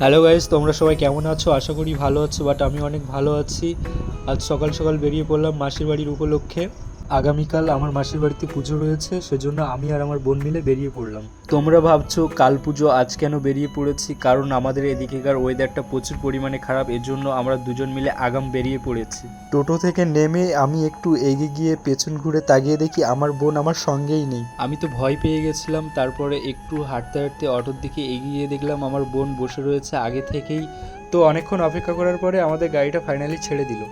Hello guys তোমরা সবাই কেমন আছো? আশা করি ভালো আছো বাট আমি অনেক ভালো আছি। আজ সকাল সকাল বেরিয়ে পড়লাম মাসির বাড়ির উপলক্ষে। আগামীকাল আমার মাসির বাড়িতে পুজো রয়েছে সেজন্য আমি আর আমার বোন মিলে বেরিয়ে পড়লাম। তোমরা ভাবছ কাল পুজো আজ কেন বেরিয়ে পড়েছি? কারণ আমাদের এদিকেকার ওয়েদারটা প্রচুর পরিমাণে খারাপ এর জন্য আমরা দুজন মিলে আগাম বেরিয়ে পড়েছি। টোটো থেকে নেমে আমি একটু এগিয়ে গিয়ে পেছন ঘুরে তাকিয়ে দেখি আমার বোন আমার সঙ্গেই নেই। আমি তো ভয় পেয়ে গেছিলাম তারপরে একটু হাঁটতে হাঁটতে অটোর দিকে এগিয়ে দেখলাম আমার বোন বসে রয়েছে আগে থেকেই। তো অনেকক্ষণ অপেক্ষা করার পরে আমাদের গাড়িটা ফাইনালি ছেড়ে দিল।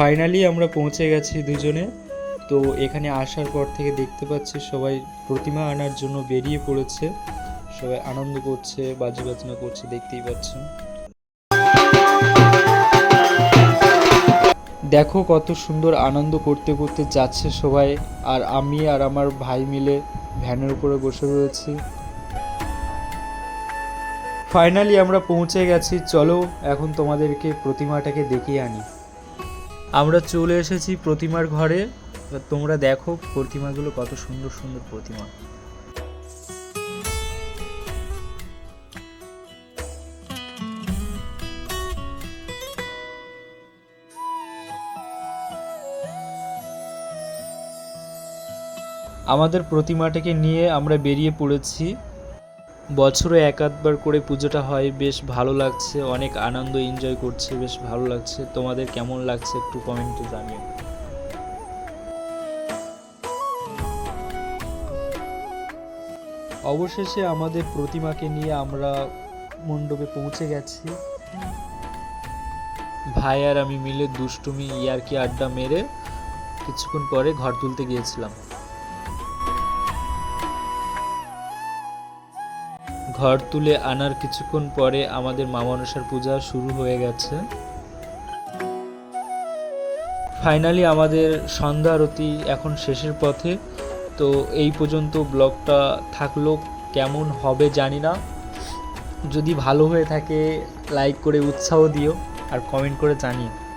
ফাইনালি আমরা পৌঁছে গেছি দুজনে। তো এখানে আসার পর থেকে দেখতে পাচ্ছি সবাই প্রতিমা আনার জন্য বেরিয়ে পড়েছে। সবাই আনন্দ করছে বাজি বাজনা করছে, দেখতেই পাচ্ছেন। দেখো কত সুন্দর আনন্দ করতে করতে যাচ্ছে সবাই, আর আমি আর আমার ভাই মিলে ভ্যানের উপরে বসে রয়েছি। ফাইনালি আমরা পৌঁছে গেছি। চলো, এখন তোমাদেরকে প্রতিমাটাকে দেখিয়ে আনি। আমরা চলে এসেছি প্রতিমার ঘরে। তোমরা দেখো প্রতিমাগুলো কত সুন্দর সুন্দর প্রতিমা। আমাদের প্রতিমাটাকে নিয়ে আমরা বেরিয়ে পড়েছি। বছরে এক আধবার করে পুজোটা হয়, বেশ ভালো লাগছে, অনেক আনন্দ এনজয় করছে, বেশ ভালো লাগছে। তোমাদের কেমন লাগছে একটু কমেন্টে জানিও। অবশেষে আমাদের প্রতিমাকে নিয়ে আমরা মণ্ডপে পৌঁছে গেছি। ভাই আর আমি মিলে দুষ্টুমি ইয়ারকি আড্ডা মেরে কিছুক্ষণ পরে ঘর তুলতে গিয়েছিলাম। ঘর তুলে আনার কিছুক্ষণ পরে আমাদের মামানসার পূজা শুরু হয়ে গেছে। ফাইনালি আমাদের সন্ধ্যা আরতি এখন শেষের পথে। তো এই পর্যন্ত ব্লগটা থাকল কেমন হবে জানি না। যদি ভালো হয়ে থাকে লাইক করে উৎসাহ দিও আর কমেন্ট করে জানিও।